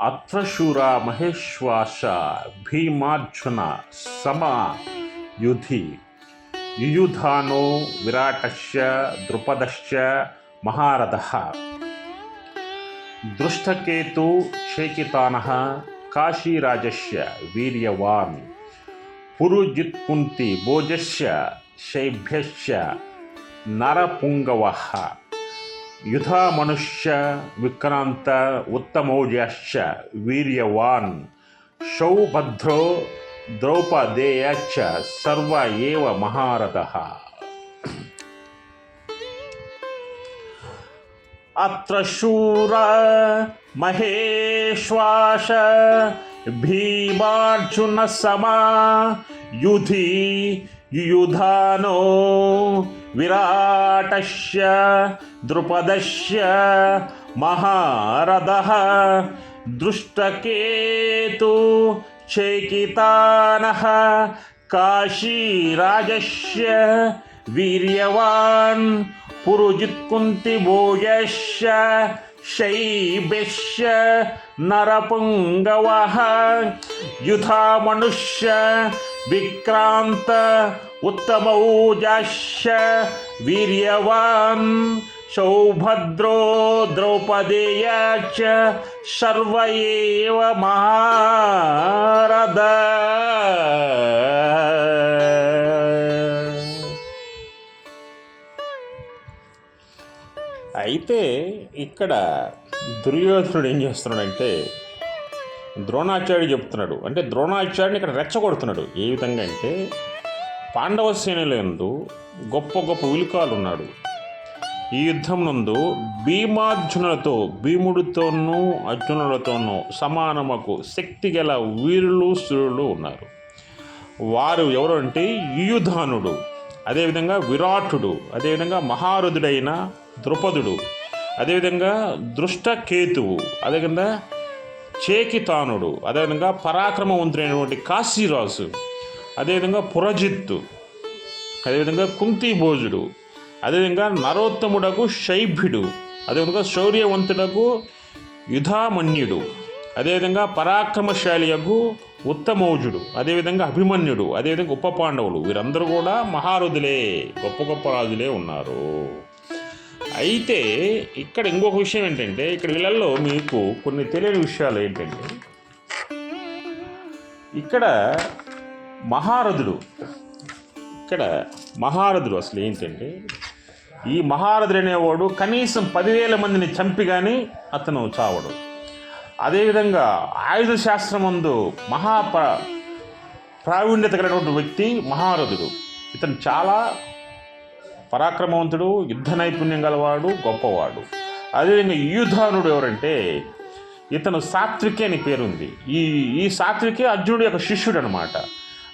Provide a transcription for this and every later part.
అత్రశూర మహేశ్వాస భీమార్జున సమ యుధి యుయుధానో విరాటశ్చ ద్రుపదశ్చ మహారథ దృష్టకేతు శేకితాన కాశీరాజస్య వీర్యవాన్ పురుజిత్కుంతి భోజస్య శైభ్యశ్చ నరపుంగవ युधा मनुष्य विक्रांत उत्तमौजश्च वीर्यवान्। शौभद्रो द्रौपदेयश्च सर्व एव महारथः। अत्र शूर महेश्वास भीमार्जुनसमा युधि युधानो విరాటస్య ద్రుపదస్య మహారథः దృష్టకేతు చైకితానः కాశీరాజస్య వీర్యవాన్ పురుజిత్కుంతిభోజశ్చ శైభ్యశ్చ నరపుంగవः యుధామనుష్య విక్రాంత ఉత్తమౌజశ్చ వీర్యవాన్ సౌభద్రో ద్రౌపదేయ చ సర్వ ఏవ మహారథ. అయితే ఇక్కడ దుర్యోధనుడు ఏం చేస్తున్నాడంటే ద్రోణాచార్యుడు చెప్తున్నాడు. అంటే ద్రోణాచార్యుని ఇక్కడ రెచ్చగొడుతున్నాడు. ఏ విధంగా అంటే పాండవ సేనలందు గొప్ప గొప్ప విలుకాలు ఉన్నాడు ఈ యుద్ధం నందు భీమార్జునులతో భీముడితోనూ అర్జునులతోనూ సమానమకు శక్తి గల వీరులు సురులు ఉన్నారు. వారు ఎవరు అంటే యుయుధానుడు అదేవిధంగా విరాటుడు అదేవిధంగా మహారుధుడైన ద్రుపదుడు అదేవిధంగా దృష్టకేతువు అదేవిధంగా చేకితానుడు. అదేవిధంగా పరాక్రమవంతుడైనటువంటి కాశీరాజు. అదేవిధంగా పురజిత్తు. అదేవిధంగా కుంతిభోజుడు. అదేవిధంగా నరోత్తముడకు శైభ్యుడు. అదేవిధంగా శౌర్యవంతుడకు యుధామన్యుడు. అదేవిధంగా పరాక్రమశాలియకు ఉత్తమౌజుడు. అదేవిధంగా అభిమన్యుడు. అదేవిధంగా ఉప పాండవులు. వీరందరూ కూడా మహారుదులే. గొప్ప గొప్ప రాజులే ఉన్నారు. అయితే ఇక్కడ ఇంకొక విషయం ఏంటంటే ఇక్కడ వీళ్ళల్లో మీకు కొన్ని తెలియని విషయాలు ఏంటంటే ఇక్కడ మహారథుడు ఇక్కడ మహారథుడు అసలు ఏంటంటే ఈ మహారథుడు అనేవాడు కనీసం పదివేల మందిని చంపి కానీ అతను చావడు. అదేవిధంగా ఆయుధ శాస్త్రమందు మహా ప్రావీణ్యత కలిగినటువంటి వ్యక్తి మహారథుడు. ఇతను చాలా పరాక్రమవంతుడు యుద్ధ నైపుణ్యం గలవాడు గొప్పవాడు. అదేవిధంగా యుధానుడు ఎవరంటే ఇతను సాత్వికి అని పేరుంది. ఈ ఈ సాత్వికి అర్జునుడు యొక్క శిష్యుడు అనమాట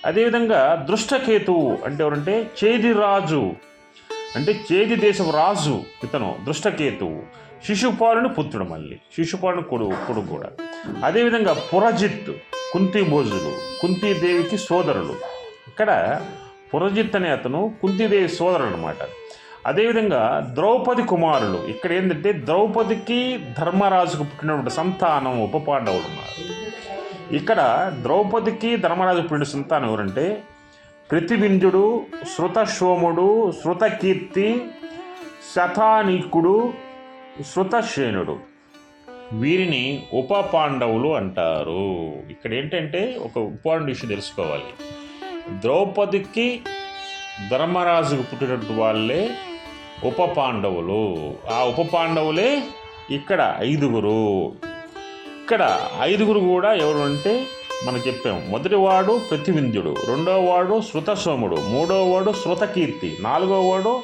అదేవిధంగా దృష్టకేతువు అంటే ఎవరంటే చేది రాజు. అంటే చేది దేశం రాజు ఇతను దృష్టకేతువు శిశుపాలుని పుత్రుడు మళ్ళీ. శిశుపాలుని కొడుకు కొడుకు కూడా. అదేవిధంగా పురజిత్ కుంతిభోజులు కుంతీదేవికి సోదరులు. ఇక్కడ పురజిత్ అనే అతను కుంతిదేవి సోదరుడు అనమాట అదేవిధంగా ద్రౌపది కుమారులు ఇక్కడ ఏంటంటే ద్రౌపదికి ధర్మరాజుకు పుట్టినటువంటి సంతానం ఉప పాండవులు ఉన్నారు. ఇక్కడ ద్రౌపదికి ధర్మరాజు పుట్టిన సంతానం ఎవరంటే ప్రతిబింజుడు శృతశోముడు శృతకీర్తి శతానీకుడు శృతశేనుడు. వీరిని ఉప పాండవులు అంటారు. ఇక్కడ ఏంటంటే ఒక ఇంపార్టెంట్ విషయం తెలుసుకోవాలి. ద్రౌపదికి ధర్మరాజుకు పుట్టినటువంటి వాళ్ళే ఉప పాండవులు. ఆ ఉప పాండవులే ఇక్కడ ఐదుగురు. ఇక్కడ ఐదుగురు కూడా ఎవరు అంటే మనం చెప్పాం మొదటివాడు ప్రతివింధ్యుడు రెండో వాడు శృతసోముడు మూడో వాడు శృతకీర్తి నాలుగో వాడు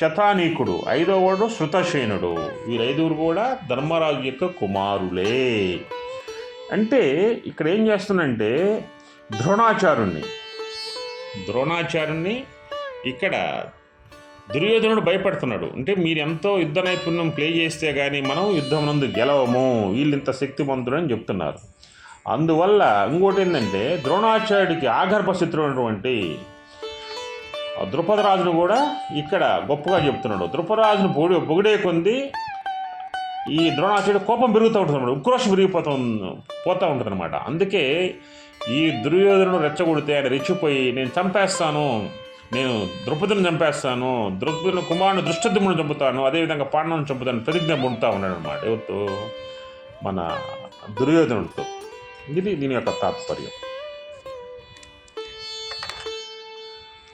శతానీకుడు ఐదో వాడు శృతసేనుడు వీరైదుగురు కూడా ధర్మరాజు యొక్క కుమారులే. అంటే ఇక్కడ ఏం చేస్తుందంటే ద్రోణాచార్యుణ్ణి ద్రోణాచార్యుని ఇక్కడ దుర్యోధనుడు భయపడుతున్నాడు. అంటే మీరు ఎంతో యుద్ధ నైపుణ్యం ప్లే చేస్తే కానీ మనం యుద్ధం నందు గెలవము. వీళ్ళు ఇంత శక్తివంతుడు చెప్తున్నారు. అందువల్ల ఇంకోటి ఏంటంటే ద్రోణాచార్యుడికి ఆగర్భశత్రువు అయినటువంటి ద్రుపదరాజును కూడా ఇక్కడ గొప్పగా చెప్తున్నాడు. ద్రుపదరాజును పొడి పొగిడే కొంది ఈ ద్రోణాచార్యుడు కోపం పెరుగుతూ ఉంటుంది అనమాట ఉక్రోషం పెరిగిపోతుంది పోతూ ఉంటుంది అనమాట అందుకే ఈ దుర్యోధనుడు రెచ్చగొడితే ఆయన రెచ్చిపోయి నేను చంపేస్తాను నేను ద్రౌపదిని చంపేస్తాను ద్రౌపదిని కుమారుని దృష్టద్యుమ్ను చంపుతాను అదేవిధంగా పాండవుని చంపుతాను ప్రతిజ్ఞ పొందుతూ ఉన్నాడు అనమాట ఎవరితో మన దుర్యోధనుడితో. ఇది దీని యొక్క తాత్పర్యం.